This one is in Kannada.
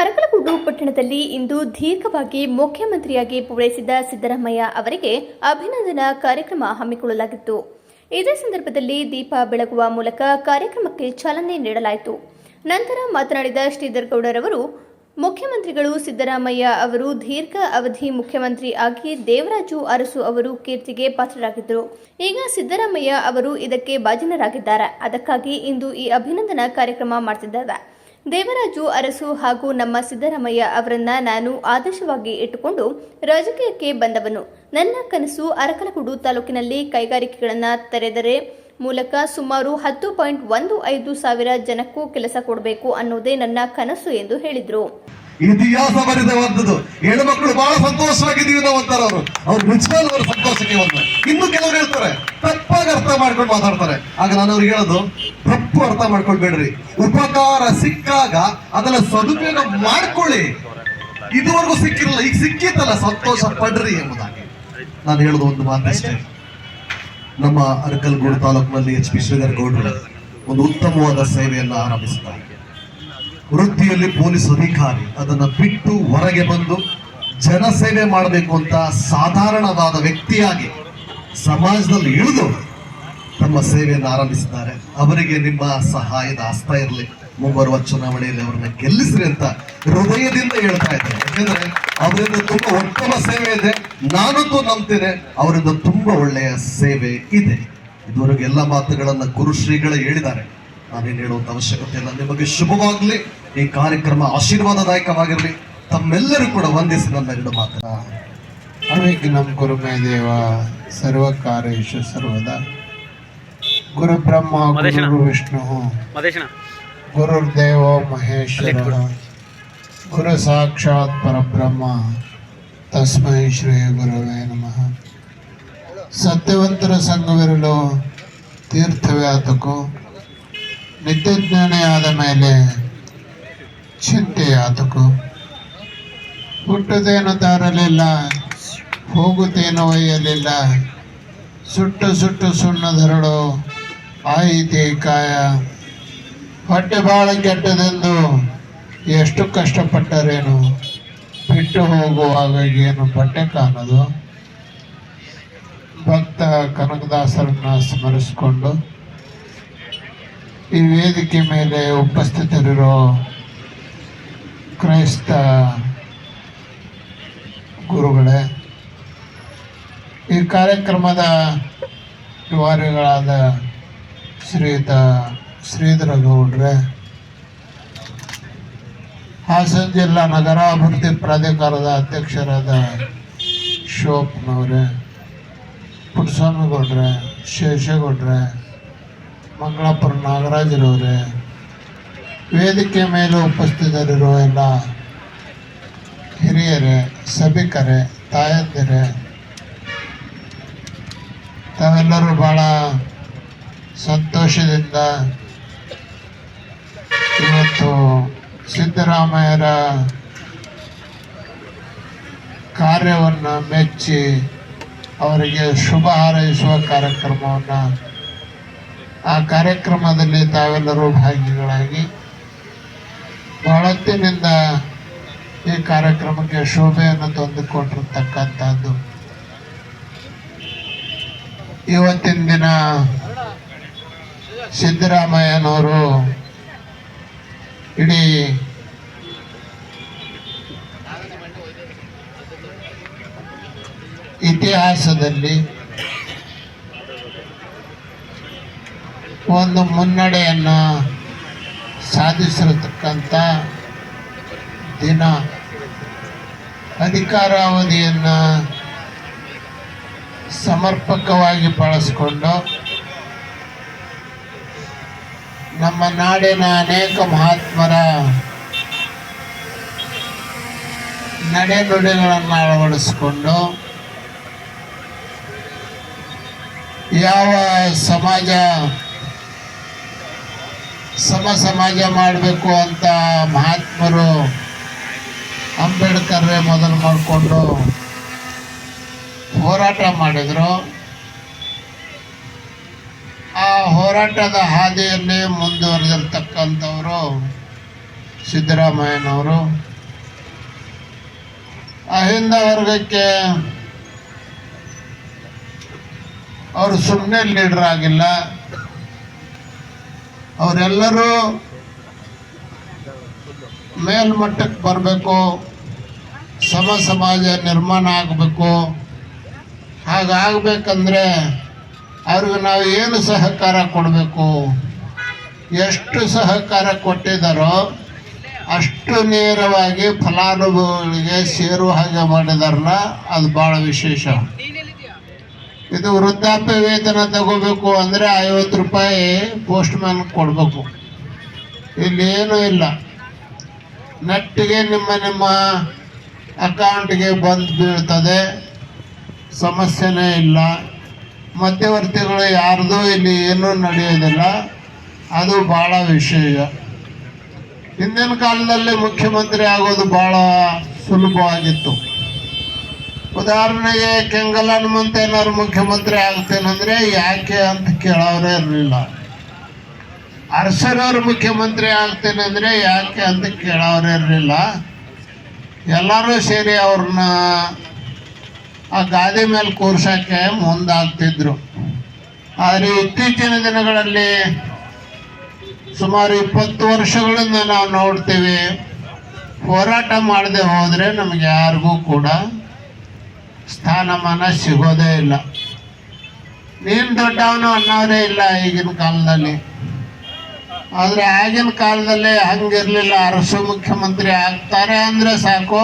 ಅರಕಲಗೂಡು ಪಟ್ಟಣದಲ್ಲಿ ಇಂದು ದೀರ್ಘವಾಗಿ ಮುಖ್ಯಮಂತ್ರಿಯಾಗಿ ಪೂರೈಸಿದ ಸಿದ್ದರಾಮಯ್ಯ ಅವರಿಗೆ ಅಭಿನಂದನಾ ಕಾರ್ಯಕ್ರಮ ಹಮ್ಮಿಕೊಳ್ಳಲಾಗಿತ್ತು. ಇದೇ ಸಂದರ್ಭದಲ್ಲಿ ದೀಪ ಬೆಳಗುವ ಮೂಲಕ ಕಾರ್ಯಕ್ರಮಕ್ಕೆ ಚಾಲನೆ ನೀಡಲಾಯಿತು. ನಂತರ ಮಾತನಾಡಿದ ಶ್ರೀಧರ್ ಗೌಡರವರು ಮುಖ್ಯಮಂತ್ರಿಗಳು ಸಿದ್ದರಾಮಯ್ಯ ಅವರು ದೀರ್ಘ ಅವಧಿ ಮುಖ್ಯಮಂತ್ರಿ ಆಗಿ ದೇವರಾಜು ಅರಸು ಅವರು ಕೀರ್ತಿಗೆ ಪಾತ್ರರಾಗಿದ್ದರು. ಈಗ ಸಿದ್ದರಾಮಯ್ಯ ಅವರು ಇದಕ್ಕೆ ಭಾಜನರಾಗಿದ್ದಾರೆ. ಅದಕ್ಕಾಗಿ ಇಂದು ಈ ಅಭಿನಂದನಾ ಕಾರ್ಯಕ್ರಮ ಮಾಡ್ತಿದ್ದೇವೆ. ದೇವರಾಜು ಅರಸು ಹಾಗೂ ನಮ್ಮ ಸಿದ್ದರಾಮಯ್ಯ ಅವರನ್ನ ನಾನು ಆದರ್ಶವಾಗಿ ಇಟ್ಟುಕೊಂಡು ರಾಜಕೀಯಕ್ಕೆ ಬಂದವನು. ನನ್ನ ಕನಸು ಅರಕಲಗೂಡು ತಾಲೂಕಿನಲ್ಲಿ ಕೈಗಾರಿಕೆಗಳನ್ನು ತೆರೆದರೆ ಮೂಲಕ ಸುಮಾರು ಹತ್ತು ಪಾಯಿಂಟ್ ಒಂದು ಐದು ಸಾವಿರ ಜನಕ್ಕೂ ಕೆಲಸ ಕೊಡಬೇಕು ಅನ್ನೋದೇ ನನ್ನ ಕನಸು ಎಂದು ಹೇಳಿದರು. ಇತಿಹಾಸ ಬರೆದವಂತದ್ದು ಹೆಣ್ಣು ಮಕ್ಕಳು ಬಹಳ ಸಂತೋಷವಾಗಿದ್ದೀವಿ ನಾವು ಅಂತಾರೆ ಅವರು. ಅವ್ರು ನಿಜವಾಗ್ಲೂ ಅವ್ರ ಸಂತೋಷಕ್ಕೆ ಒಂದು ಇನ್ನು ಕೆಲವರು ಹೇಳ್ತಾರೆ, ತಪ್ಪಾಗಿ ಅರ್ಥ ಮಾಡ್ಕೊಂಡು ಮಾತಾಡ್ತಾರೆ. ಆಗ ನಾನು ಅವ್ರಿಗೆ ಹೇಳೋದು ತಪ್ಪು ಅರ್ಥ ಮಾಡ್ಕೊಳ್ಬೇಡ್ರಿ. ಉಪಕಾರ ಸಿಕ್ಕಾಗ ಅದನ್ನ ಸದುಪಯೋಗ ಮಾಡ್ಕೊಳ್ಳಿ. ಇದುವರೆಗೂ ಸಿಕ್ಕಿರಲ್ಲ, ಈಗ ಸಿಕ್ಕಿತ್ತಲ್ಲ ಸಂತೋಷ ಪಡ್ರಿ ಎಂಬುದಾಗಿ. ನಾನು ಹೇಳೋದು ಒಂದು ಮಾತಷ್ಟೇ. ನಮ್ಮ ಅರಕಲ್ಗೂಡು ತಾಲೂಕಿನಲ್ಲಿ ಎಚ್ ಪಿ ಶ್ರೀಧರ್ ಗೌಡರು ಒಂದು ಉತ್ತಮವಾದ ಸೇವೆಯನ್ನು ಆರಂಭಿಸಿದ್ದಾರೆ. ವೃತ್ತಿಯಲ್ಲಿ ಪೊಲೀಸ್ ಅಧಿಕಾರಿ ಅದನ್ನು ಬಿಟ್ಟು ಹೊರಗೆ ಬಂದು ಜನಸೇವೆ ಮಾಡಬೇಕು ಅಂತ ಸಾಧಾರಣವಾದ ವ್ಯಕ್ತಿಯಾಗಿ ಸಮಾಜದಲ್ಲಿ ಇಳಿದು ತಮ್ಮ ಸೇವೆಯನ್ನು ಆರಂಭಿಸಿದ್ದಾರೆ. ಅವರಿಗೆ ನಿಮ್ಮ ಸಹಾಯದ ಹಸ್ತ ಇರಲಿ. ಮುಂಬರುವ ಚುನಾವಣೆಯಲ್ಲಿ ಅವರನ್ನ ಗೆಲ್ಲಿಸ್ರಿ ಅಂತ ಹೃದಯದಿಂದ ಹೇಳ್ತಾ ಇದ್ದೇನೆ. ಯಾಕೆಂದ್ರೆ ಅವರಿಂದ ತುಂಬಾ ಉತ್ತಮ ಸೇವೆ ಇದೆ. ನಾನಂತೂ ನಂಬ್ತೇನೆ, ಅವರಿಂದ ತುಂಬಾ ಒಳ್ಳೆಯ ಸೇವೆ ಇದೆ. ಇದುವರೆಗೆ ಎಲ್ಲ ಮಾತುಗಳನ್ನ ಗುರುಶ್ರೀಗಳೇ ಹೇಳಿದ್ದಾರೆ. ನಾನೇನು ಹೇಳುವಂತ ಅವಶ್ಯಕತೆ ಇಲ್ಲ. ನಿಮಗೆ ಶುಭವಾಗ್ಲಿ. ಈ ಕಾರ್ಯಕ್ರಮ ಆಶೀರ್ವಾದದಾಯಕವಾಗಿರಲಿ. ತಮ್ಮೆಲ್ಲರೂ ಕೂಡ ವಂದಿಸಿ ನನ್ನ ಎರಡು ಮಾತನ್ನ. ಅವಿಗೆ ನಮ್ಮ ಕುರುಮೇ ದೇವ ಸರ್ವಕಾರೇಶು ಸರ್ವದಾ. ಗುರು ಬ್ರಹ್ಮ ಗುರು ವಿಷ್ಣು. ಗುರು ದೇವ ಮಹೇಶ್ವರ. ಗುರು ಸಾಕ್ಷಾತ್ ಪರಬ್ರಹ್ಮ. ತಸ್ಮೈ ಶ್ರೀ ಗುರುವೇ ನಮಃ. ಸತ್ಯವಂತರ ಸಂಘವಿರಲು ತೀರ್ಥವ್ಯಾತಕು ನಿತ್ಯಜ್ಞಾನಿ ಆದ ಮೇಲೆ ಚಿಂತೆಯಾತಕು ಹುಟ್ಟುದೇನು ತಾರಲಿಲ್ಲ ಹೋಗುತ್ತೇನು ಒಯ್ಯಲಿಲ್ಲ. ಸುಟ್ಟು ಸುಟ್ಟು ಸುಣ್ಣದರಳು ಆಯಿತೆ ಕಾಯ. ಹೊಟ್ಟೆ ಭಾಳ ಕೆಟ್ಟದೆಂದು ಎಷ್ಟು ಕಷ್ಟಪಟ್ಟರೇನು? ಬಿಟ್ಟು ಹೋಗುವಾಗ ಏನು ಬಟ್ಟೆ ಕಾಣದು. ಭಕ್ತ ಕನಕದಾಸರನ್ನ ಸ್ಮರಿಸಿಕೊಂಡು ಈ ವೇದಿಕೆ ಮೇಲೆ ಉಪಸ್ಥಿತರಿರೋ ಕ್ರೈಸ್ತ ಗುರುಗಳೇ, ಈ ಕಾರ್ಯಕ್ರಮದ ವಾರಿಗಳಾದ ಶ್ರೀಯುತ ಶ್ರೀಧರ ಗೌಡ್ರೆ. ಹಾಸನ ಜಿಲ್ಲಾ ನಗರಾಭಿವೃದ್ಧಿ ಪ್ರಾಧಿಕಾರದ ಅಧ್ಯಕ್ಷರಾದ ಶಿವಪ್ಪನವ್ರೆ, ಪುಟ್ಟಸ್ವಾಮಿಗೌಡ್ರೆ, ಶೇಷಗೌಡ್ರೆ, ಮಂಗಳಾಪುರ ನಾಗರಾಜರವ್ರೆ, ವೇದಿಕೆ ಮೇಲೆ ಉಪಸ್ಥಿತರಿರುವ ಎಲ್ಲ ಹಿರಿಯರೇ, ಸಭಿಕರೇ, ತಾಯಂದಿರೇ, ತಾವೆಲ್ಲರೂ ಭಾಳ ಸಂತೋಷದಿಂದ ಇವತ್ತು ಸಿದ್ದರಾಮಯ್ಯರ ಕಾರ್ಯವನ್ನು ಮೆಚ್ಚಿ ಅವರಿಗೆ ಶುಭ ಹಾರೈಸುವ ಕಾರ್ಯಕ್ರಮವನ್ನು ಆ ಕಾರ್ಯಕ್ರಮದಲ್ಲಿ ತಾವೆಲ್ಲರೂ ಭಾಗಿಗಳಾಗಿ ಬಹಳತ್ತಿನಿಂದ ಈ ಕಾರ್ಯಕ್ರಮಕ್ಕೆ ಶೋಭೆಯನ್ನು ತಂದುಕೊಟ್ಟಿರ್ತಕ್ಕಂಥದ್ದು. ಇವತ್ತಿನ ದಿನ ಸಿದ್ದರಾಮಯ್ಯನವರು ಇಡೀ ಇತಿಹಾಸದಲ್ಲಿ ಒಂದು ಮುನ್ನಡೆಯನ್ನು ಸಾಧಿಸಿರತಕ್ಕಂಥ ದಿನ. ಅಧಿಕಾರಾವಧಿಯನ್ನು ಸಮರ್ಪಕವಾಗಿ ಬಳಸಿಕೊಂಡು ನಮ್ಮ ನಾಡಿನ ಅನೇಕ ಮಹಾತ್ಮರ ನಡೆನುಡಿಗಳನ್ನು ಅಳವಡಿಸಿಕೊಂಡು ಯಾವ ಸಮಾಜ ಸಮ ಸಮಾಜ ಮಾಡಬೇಕು ಅಂತ ಮಹಾತ್ಮರು ಅಂಬೇಡ್ಕರ್ರೇ ಮೊದಲು ಮಾಡಿಕೊಂಡು ಹೋರಾಟ ಮಾಡಿದರು. ಹೋರಾಟದ ಹಾದಿಯಲ್ಲಿ ಮುಂದುವರೆದಿರ್ತಕ್ಕಂಥವರು ಸಿದ್ದರಾಮಯ್ಯನವರು. ಅಹಿಂದ ವರ್ಗಕ್ಕೆ ಅವರು ಸುಮ್ಮನೆ ಲೀಡರ್ ಆಗಿಲ್ಲ. ಅವರೆಲ್ಲರೂ ಮೇಲ್ಮಟ್ಟಕ್ಕೆ ಬರಬೇಕು, ಸಮ ಸಮಾಜ ನಿರ್ಮಾಣ ಆಗಬೇಕು. ಹಾಗಾಗಬೇಕಂದ್ರೆ ಅವ್ರಿಗೆ ನಾವು ಏನು ಸಹಕಾರ ಕೊಡಬೇಕು? ಎಷ್ಟು ಸಹಕಾರ ಕೊಟ್ಟಿದ್ದಾರೋ ಅಷ್ಟು ನೇರವಾಗಿ ಫಲಾನುಭವಿಗಳಿಗೆ ಸೇರುವ ಹಾಗೆ ಮಾಡಿದಾರಲ್ಲ, ಅದು ಭಾಳ ವಿಶೇಷ. ಇದು ವೃದ್ಧಾಪ್ಯ ವೇತನ ತಗೋಬೇಕು ಅಂದರೆ ಐವತ್ತು ರೂಪಾಯಿ ಪೋಸ್ಟ್ ಮ್ಯಾನ್ ಕೊಡಬೇಕು. ಇಲ್ಲೇನೂ ಇಲ್ಲ. ನೆಟ್ಟಿಗೆ ನಿಮ್ಮ ನಿಮ್ಮ ಅಕೌಂಟ್ಗೆ ಬಂದು ಬೀಳ್ತದೆ. ಸಮಸ್ಯೆನೇ ಇಲ್ಲ. ಮಧ್ಯವರ್ತಿಗಳು ಯಾರ್ದು ಇಲ್ಲಿ ಏನೂ ನಡೆಯೋದಿಲ್ಲ. ಅದು ಭಾಳ ವಿಷಯ. ಹಿಂದಿನ ಕಾಲದಲ್ಲಿ ಮುಖ್ಯಮಂತ್ರಿ ಆಗೋದು ಭಾಳ ಸುಲಭವಾಗಿತ್ತು ಉದಾಹರಣೆಗೆ ಕೆಂಗಲ್ ಹನುಮಂತ ಏನಾದ್ರು ಮುಖ್ಯಮಂತ್ರಿ ಆಗ್ತೇನಂದ್ರೆ ಯಾಕೆ ಅಂತ ಕೇಳೋರೇ ಇರಲಿಲ್ಲ. ಅರಸರವ್ರು ಮುಖ್ಯಮಂತ್ರಿ ಆಗ್ತೇನೆಂದರೆ ಯಾಕೆ ಅಂತ ಕೇಳೋರೇ ಇರಲಿಲ್ಲ. ಎಲ್ಲರೂ ಸೇರಿ ಅವ್ರನ್ನ ಆ ಗಾದೆ ಮೇಲೆ ಕೂರ್ಸೋಕ್ಕೆ ಮುಂದಾಗ್ತಿದ್ರು. ಆದರೆ ಇತ್ತೀಚಿನ ದಿನಗಳಲ್ಲಿ ಸುಮಾರು ಇಪ್ಪತ್ತು ವರ್ಷಗಳಿಂದ ನಾವು ನೋಡ್ತೀವಿ, ಹೋರಾಟ ಮಾಡದೆ ಹೋದರೆ ನಮಗೆ ಯಾರಿಗೂ ಕೂಡ ಸ್ಥಾನಮಾನ ಸಿಗೋದೇ ಇಲ್ಲ. ನೀನು ದೊಡ್ಡವನು ಅನ್ನೋರೇ ಇಲ್ಲ ಈಗಿನ ಕಾಲದಲ್ಲಿ. ಆದರೆ ಆಗಿನ ಕಾಲದಲ್ಲಿ ಹಂಗಿರಲಿಲ್ಲ, ಅರಸು ಮುಖ್ಯಮಂತ್ರಿ ಆಗ್ತಾರೆ ಅಂದರೆ ಸಾಕು.